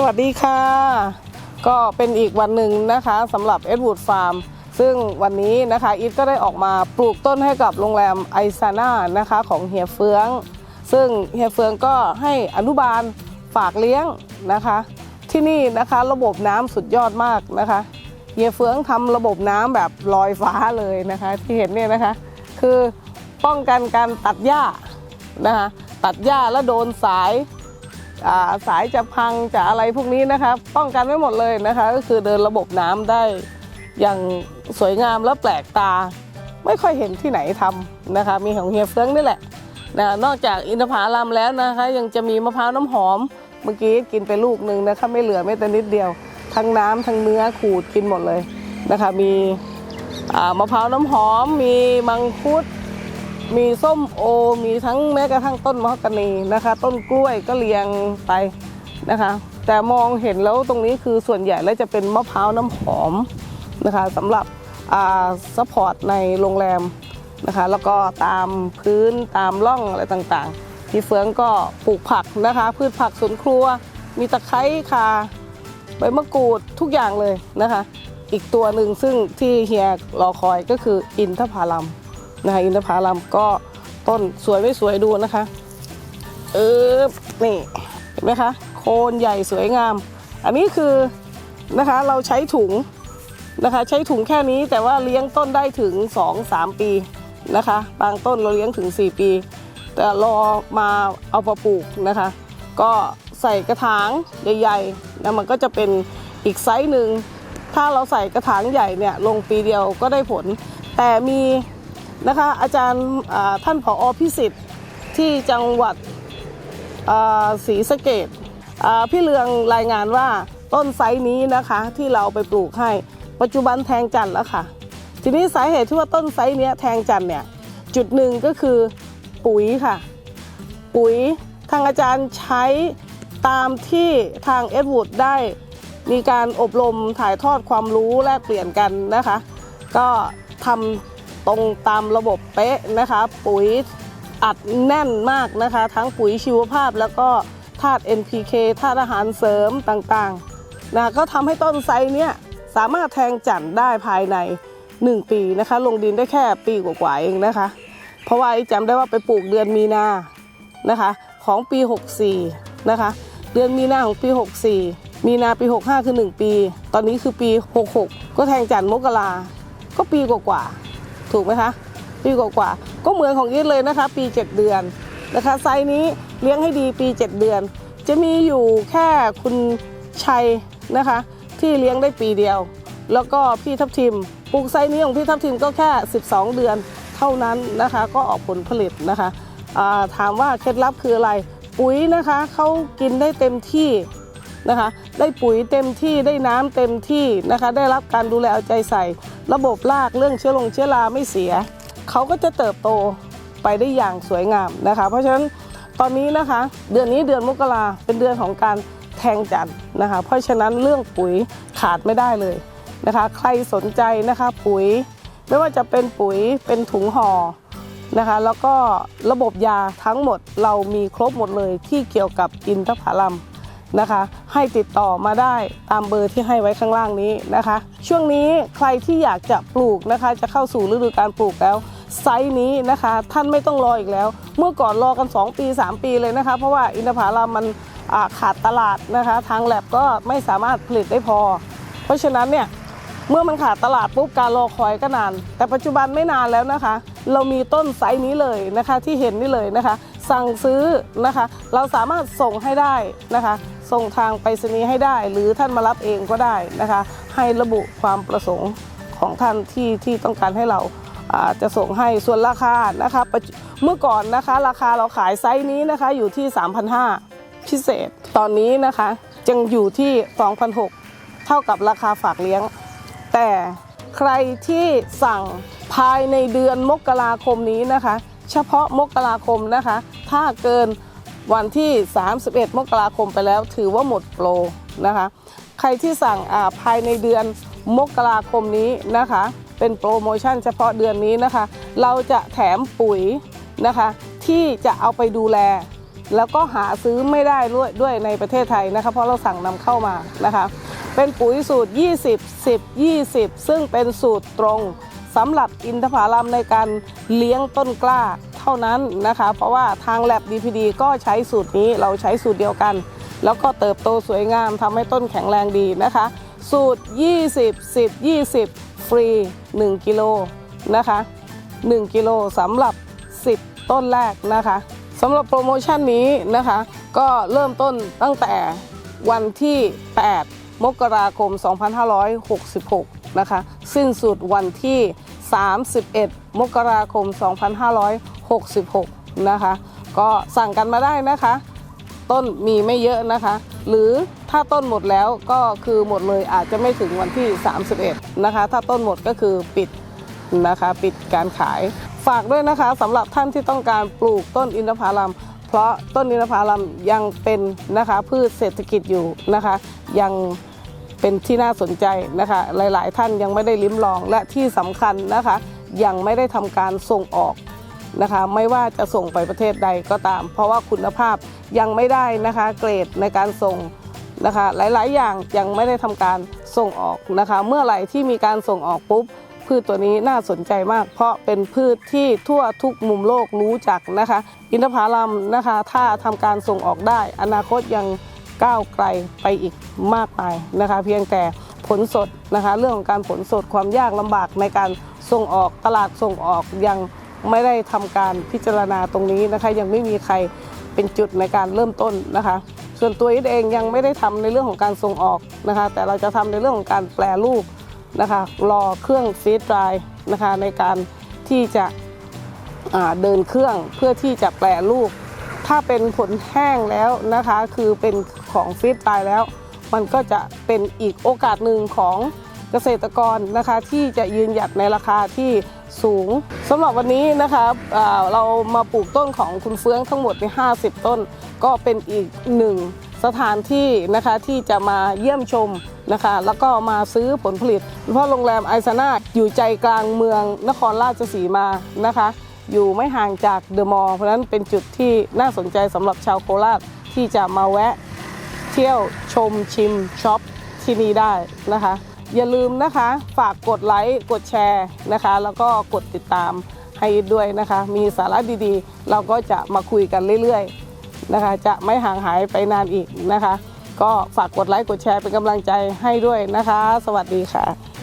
สวัสดีค่ะ ก็เป็นอีกวันหนึ่งนะคะสำหรับเอ็ดวูดฟาร์มซึ่งวันนี้นะคะอีทก็ได้ออกมาปลูกต้นให้กับโรงแรมไอซาน่านะคะของเฮียเฟือง ซึ่งเฮียเฟืองก็ให้อนุบาลฝากเลี้ยงนะคะ ที่นี่นะคะระบบน้ำสุดยอดมากนะคะเฮียเฟืองทำระบบน้ำแบบลอยฟ้าเลยนะคะ ที่เห็นเนี่ยนะคะ คือป้องกันการตัดหญ้านะคะตัดหญ้าแล้วโดนสาย สายจะพังจะอะไรพวกนี้นะคะป้องกันไว้หมดเลยนะคะ ก็คือเดินระบบน้ำได้อย่างสวยงามและแปลกตา ไม่ค่อยเห็นที่ไหนทำนะคะ มีของเฮียเฟืองนี่แหละนะนอกจากอินทผลัมแล้วนะคะ ยังจะมีมะพร้าวน้ำหอม เมื่อกี้กินไปลูกหนึ่งนะคะไม่เหลือแม้แต่นิดเดียว ทั้งน้ำทั้งเนื้อขูดกินหมดเลยนะคะ มีมะพร้าวน้ำหอม มีมังคุด มีส้มโอ มีทั้งแม้กระทั่งต้นมะฮอกกานีนะคะ ต้นกล้วยก็เรียงไปนะคะ แต่มองเห็นแล้วตรงนี้คือส่วนใหญ่แล้วจะเป็นมะพร้าวน้ำหอมนะคะสำหรับซัพพอร์ตในโรงแรมนะคะ แล้วก็ตามพื้นตามร่องอะไรต่างๆพี่เฟืองก็ปลูกผักนะคะ พืชผักสวนครัว มีตะไคร้ค่ะใบมะกรูดทุกอย่างเลยนะคะ อีกตัวหนึ่งซึ่งที่เฮียรอคอยก็คืออินทผลัม นะคะอินทผลัมก็ต้นสวยไม่สวยดูนะคะเออนี่เห็นไหมคะ โคนใหญ่สวยงาม อันนี้คือนะคะเราใช้ถุงนะคะใช้ถุงแค่นี้แต่ว่าเลี้ยงต้นได้ถึง 2-3 ปีนะคะ บางต้นเราเลี้ยงถึง 4 ปี แต่รอมาเอามาปลูกนะคะ ก็ใส่กระถางใหญ่ๆนะมันก็จะเป็นอีกไซส์หนึ่งถ้าเราใส่กระถางใหญ่เนี่ยลงปีเดียวก็ได้ผล แต่มี นะคะ อาจารย์ท่านผออพิสิทธิ์ที่จังหวัดศรีสะเกดพี่เลืองรายงานว่าต้นไซนี้นะคะที่เราไปปลูกให้ ปัจจุบันแทงจันแล้วค่ะ ทีนี้สาเหตุที่ว่าต้นไซนี้แทงจันเนี่ยจุดหนึ่งก็คือปุ๋ยค่ะ ปุ๋ยทางอาจารย์ใช้ตามที่ทางเอ็ดวูดได้มีการอบรมถ่ายทอดความรู้แลกเปลี่ยนกันนะคะ ก็ทำ ตรงตามระบบเป๊ะนะคะปุ๋ยอัดแน่นมากนะคะ ทั้งปุ๋ยชีวภาพแล้วก็ธาตุ NPK ธาตุอาหารเสริมต่างๆนะก็ทำให้ต้นไทรเนี้ยสามารถแทงจันทร์ได้ภายใน 1 ปีนะคะ ลงดินได้แค่ปีกว่าๆเองนะคะ เพราะว่าไอ้จำได้ว่าไปปลูกเดือนมีนานะคะ ของปี 64 นะคะ เดือนมีนาของปี 64 มีนาปี 65 คือ 1 ปี ตอนนี้คือปี 66 ก็แทงจันทร์มกราก็ปีกว่าๆ ถูกไหมคะปีกว่าๆก็เหมือนของอีทเลยนะคะ ปี 7 เดือนนะคะไซส์นี้เลี้ยงให้ดีปี 7 เดือน จะมีอยู่แค่คุณชัยนะคะ ที่เลี้ยงได้ปีเดียว แล้วก็พี่ทับทิมปลูกไซส์นี้ของพี่ทับทิมก็แค่ 12 เดือนเท่านั้นนะคะก็ออกผลผลิตนะคะาถามว่าเคล็ดลับคืออะไร ปุ๋ยนะคะเขากินได้เต็มที่นะคะ ได้ปุ๋ยเต็มที่ได้น้ำเต็มที่นะคะ ได้รับการดูแลเอาใจใส่ ระบบรากเรื่องเชื้อลงเชื้อราไม่เสีย เขาก็จะเติบโตไปได้อย่างสวยงามนะคะ เพราะฉะนั้นตอนนี้นะคะ เดือนนี้เดือนมกราเป็นเดือนของการแทงจันนะคะ เพราะฉะนั้นเรื่องปุ๋ยขาดไม่ได้เลยนะคะ ใครสนใจนะคะปุ๋ยไม่ว่าจะเป็นปุ๋ยเป็นถุงห่อนะคะ แล้วก็ระบบยาทั้งหมดเรามีครบหมดเลยที่เกี่ยวกับอินทผลัม นะคะ ให้ติดต่อมาได้ตามเบอร์ที่ให้ไว้ข้างล่างนี้นะคะ ช่วงนี้ใครที่อยากจะปลูกนะคะ จะเข้าสู่ฤดูการปลูกแล้วไซส์นี้นะคะ ท่านไม่ต้องรออีกแล้ว เมื่อก่อนรอกัน 2 ปี 3 ปีเลยนะคะ เพราะว่าอินทผลัมมันขาดตลาดนะคะ ทางแลบก็ไม่สามารถผลิตได้พอ เพราะฉะนั้นเนี่ยเมื่อมันขาดตลาดปุ๊บการรอคอยก็นาน แต่ปัจจุบันไม่นานแล้วนะคะ เรามีต้นไซส์นี้เลยนะคะที่เห็นนี่เลยนะคะ สั่งซื้อนะคะ เราสามารถส่งให้ได้นะคะ ส่งทางไปรษณีย์ให้ได้ หรือท่านมารับเองก็ได้นะคะ ให้ระบุความประสงค์ของท่านที่ที่ต้องการให้เราจะส่งให้ส่วนราคานะคะเมื่อก่อนนะคะ ราคาเราขายไซส์นี้นะคะอยู่ที่ 3,500 พิเศษ ตอนนี้นะคะจึงอยู่ที่ 2,600 เท่ากับราคาฝากเลี้ยง แต่ใครที่สั่งภายในเดือนมกราคมนี้นะคะ เฉพาะมกราคมนะคะ ถ้าเกิน วันที่ 31 มกราคมไปแล้ว ถือว่าหมดโปรนะคะ ใครที่สั่งาภายในเดือนมกราคมนี้นะคะ เป็นโปรโมชั่นเฉพาะเดือนนี้นะคะ เราจะแถมปุ๋ยนะคะ ที่จะเอาไปดูแล แล้วก็หาซื้อไม่ได้ด้วยด้วยในประเทศไทยนะคะ เพราะเราสั่งนำเข้ามานะคะ เป็นปุ๋ยสูตร 20 10 20 ซึ่งเป็นสูตรตรงสำหรับอินทผลัมในการเลี้ยงต้นกล้า ท่านั้นนะคะ เพราะว่าทางแลบ DPD ก็ใช้สูตรนี้เราใช้สูตรเดียวกัน แล้วก็เติบโตสวยงามทำให้ต้นแข็งแรงดีนะคะ สูตร 20 10 20 ฟรี 1 กิโลนะคะ 1 กิโลสำหรับ 10 ต้นแรกนะคะสำหรับโปรโมชั่นนี้นะคะ ก็เริ่มต้นตั้งแต่วันที่ 8 มกราคม 2566 นะคะ สิ้นสุดวันที่ 31 มกราคม 2566 นะคะ ก็สั่งกันมาได้นะคะ ต้นมีไม่เยอะนะคะ หรือถ้าต้นหมดแล้วก็คือหมดเลยอาจจะไม่ถึงวันที่ 31 นะคะ ถ้าต้นหมดก็คือปิดนะคะ ปิดการขาย ฝากด้วยนะคะสำหรับท่านที่ต้องการปลูกต้นอินทผลัมเพราะต้นอินทผลัมยังเป็นนะคะพืชเศรษฐกิจอยู่นะคะ ยังเป็นที่น่าสนใจนะคะ หลาย ๆ ท่านยังไม่ได้ลิ้มลองและที่สำคัญนะคะ ยังไม่ได้ทำการส่งออก นะคะ ไม่ว่าจะส่งไปประเทศใดก็ตาม เพราะว่าคุณภาพยังไม่ได้นะคะ เกรดในการส่งนะคะ หลาย ๆ อย่างยังไม่ได้ทำการส่งออกนะคะ เมื่อไหร่ที่มีการส่งออกปุ๊บ พืชตัวนี้น่าสนใจมาก เพราะเป็นพืชที่ทั่วทุกมุมโลกรู้จักนะคะ อินทผลัมนะคะ ถ้าทำการส่งออกได้ อนาคตยังก้าวไกลไปอีกมากมายนะคะ เพียงแต่ผลสดนะคะ เรื่องของการผลสดความยากลำบากในการส่งออกตลาดส่งออกยัง ไม่ได้ทำการพิจารณาตรงนี้นะคะ ยังไม่มีใครเป็นจุดในการเริ่มต้นนะคะ ส่วนตัวอิทเองยังไม่ได้ทำในเรื่องของการส่งออกนะคะ แต่เราจะทำในเรื่องของการแปลรูปนะคะรอเครื่องฟีดดรายนะคะในการที่จะเดินเครื่องเพื่อที่จะแปรรูป ถ้าเป็นผลแห้งแล้วนะคะ คือเป็นของฟีดตายแล้ว มันก็จะเป็นอีกโอกาสหนึ่งของ เกษตรกรนะคะที่จะยืนหยัดในราคาที่สูงสำหรับวันนี้นะคะเรามาปลูกต้นของคุณเฟื้องทั้งหมดใน50 ต้น ก็เป็นอีกหนึ่งสถานที่นะคะที่จะมาเยี่ยมชมนะคะแล้วก็มาซื้อผลผลิต เพราะโรงแรมไอซาน่าอยู่ใจกลางเมืองนครราชสีมานะคะ อยู่ไม่ห่างจากเดอะมอลล์เพราะฉะนั้นเป็นจุดที่น่าสนใจสำหรับชาวโคราชที่จะมาแวะเที่ยวชมชิมช็อปที่นี่ได้นะคะ อย่าลืมนะคะ ฝากกดไลค์ กดแชร์นะคะ แล้วก็กดติดตามให้ด้วยนะคะ มีสาระดีๆ เราก็จะมาคุยกันเรื่อยๆนะคะ จะไม่ห่างหายไปนานอีกนะคะ ก็ฝากกดไลค์ กดแชร์เป็นกำลังใจให้ด้วยนะคะ สวัสดีค่ะ